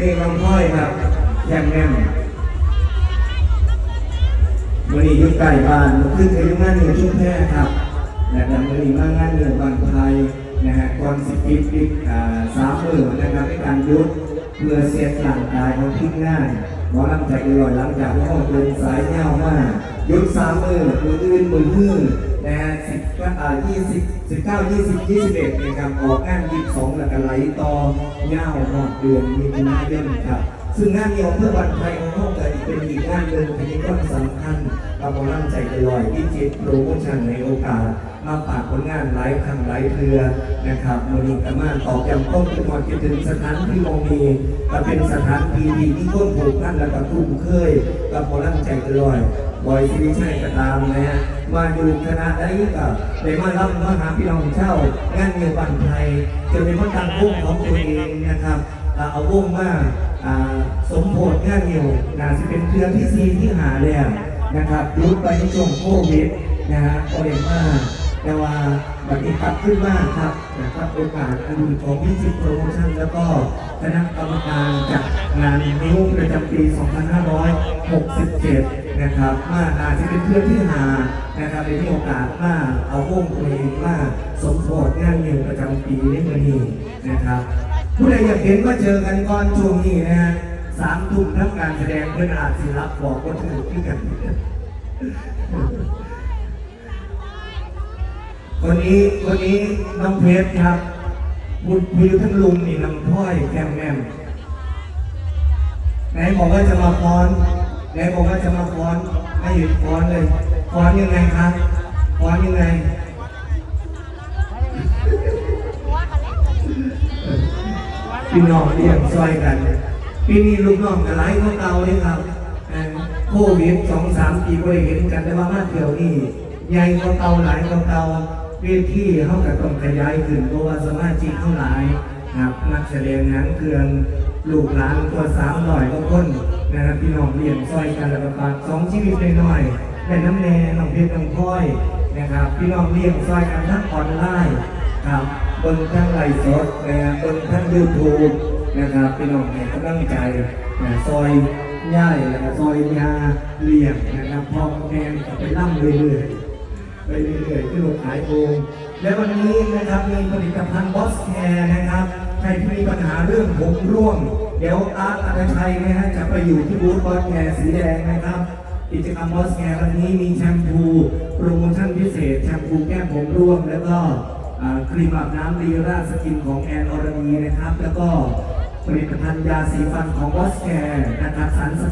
เพลงลำพ้อยครับแยมแม่มวันนี้ยุ่ใกล้บ้านขึ้นกับยุ่งงานเหนือชุ่มแพร่ครับและดังวันนี้มางานเหนือบางไทยนะฮะก่อนสิบปีปิดสามหมือนนะครับในการยุดเพื่อเสียร่างกายของทีมงานหมอลำใจเอร่อยหลังจากที่ห้องเดินสายเงามากยุดสามหมือมืออื่นมือหื้อ นะฮะสิบก็อ่ายี่สิบสิบเก้ายี่สิบยี่สิบเอ็ดนะครับออกงานยี่สิบสองแล้วก็ไหลต่อเงาหอดเดือนมีนาเดือนครับ ซึ่งงานเดียวเพื่อวันไทยของโลกเลยเป็นอีกงานหนึ่งที่ก็สำคัญกับหมอลำใจเอร่อยที่จิตโปรโมชั่นในโอกาส มาฝากผลงานหลายครั้งหลายเทือนะครับมณีกามาตอกย้ำต้องเป็นหอดคิดถึงสถานที่มองมีก็เป็นสถานที่ที่ที่คนผูกพันและกับคุ้นเคยกับหมอลำใจอร่อยบอยสิริชัยก็ตามนะฮะมาอยู่คณะได้กับได้มารับมาหาพี่น้องเช่างานเมียบันไทยจนเป็นคนตั้งวงของตัวเองนะครับเอาวงมาอ่าสมโพธิ งานเมียวน่าจะเป็นเทือที่ซีที่หาแล้วนะครับยุดไปในช่วงโควิดนะฮะก็เรียกว่าแต่ว่าบัดนี้กลับขึ้นมากครับนะครับโอกาสอันดีของพิจิตโปรโมชั่นแล้วก็คณะกรรมการจัดงานนิ้วประจำปี 2567 นะครับมาอาจจะเป็นเพื่อนที่หานะครับในที่โอกาสมาเอาวงเพลงมาสมโภชงานนิ้วประจำปีในเมื่อนี้นะครับผู้ใดอยากเห็นก็เจอกันก่อนช่วงนี้นะฮะ สามทุ่มทำการแสดงเพื่อนอาจสิรับบอกว่าถูกที่กัน คนนี้คนนี้น้องเพชรครับ บุญพิวทั้งลุงนี่น้ำพ้อยแกมแมมไหนบอกว่าจะมาฟ้อนไหนบอกว่าจะมาฟ้อนไม่หยุดฟ้อนเลยฟ้อนยังไงครับฟ้อนยังไงพี่น้องเรียกซอยกัน ปีนี้ลูกน้องกับไลฟ์เขาเก่าเลยครับโควิดสองสามปีก็ได้เห็นกันแต่ว่ามาเที่ยวนี่ใหญ่กว่าเก่าหลายกว่าเก่าเวทีเขาก็ต้องขยายขึ้นเพราะว่าสมาชิกเขาหลายครับนักแสดงนังเครื่องลูกหลานตัวสามหน่อยก็คนนะครับพี่น้องเรียนซอยกันระบาดสองชีวิตน้อยๆแต่น้ำแน่น้องเพชรน้องพลอยนะครับพี่น้องเรียนซอยกันทั้งออนไลน์ครับบนทั้งไลฟ์สดนะครับบนทั้งยูทูบ นะครับพี่น้องให้กำลังใจนะซอยย่ายแล้วก็ซอยยาเลี้ยงนะครับพ่อแม่ก็ไปร่ำเรื่อยๆไปเรื่อยๆที่โรงขายโองและวันนี้นะครับมีผลิตภัณฑ์บอสแคร์นะครับใครที่มีปัญหาเรื่องผมร่วง เดี๋ยวอาร์ตอัตชัยนะฮะจะไปอยู่ที่บูธบอสแคร์สีแดงนะครับกิจกรรมบอสแคร์วันนี้มีแชมพูโปรโมชั่นพิเศษแชมพูแก้ผมร่วงแล้วก็ครีมอาบน้ำลีราสกินของแอนอรดีนะครับ แล้วก็ ผลิตภัณฑ์ยาสีฟันของบอสแคร์นะครับสารสกัด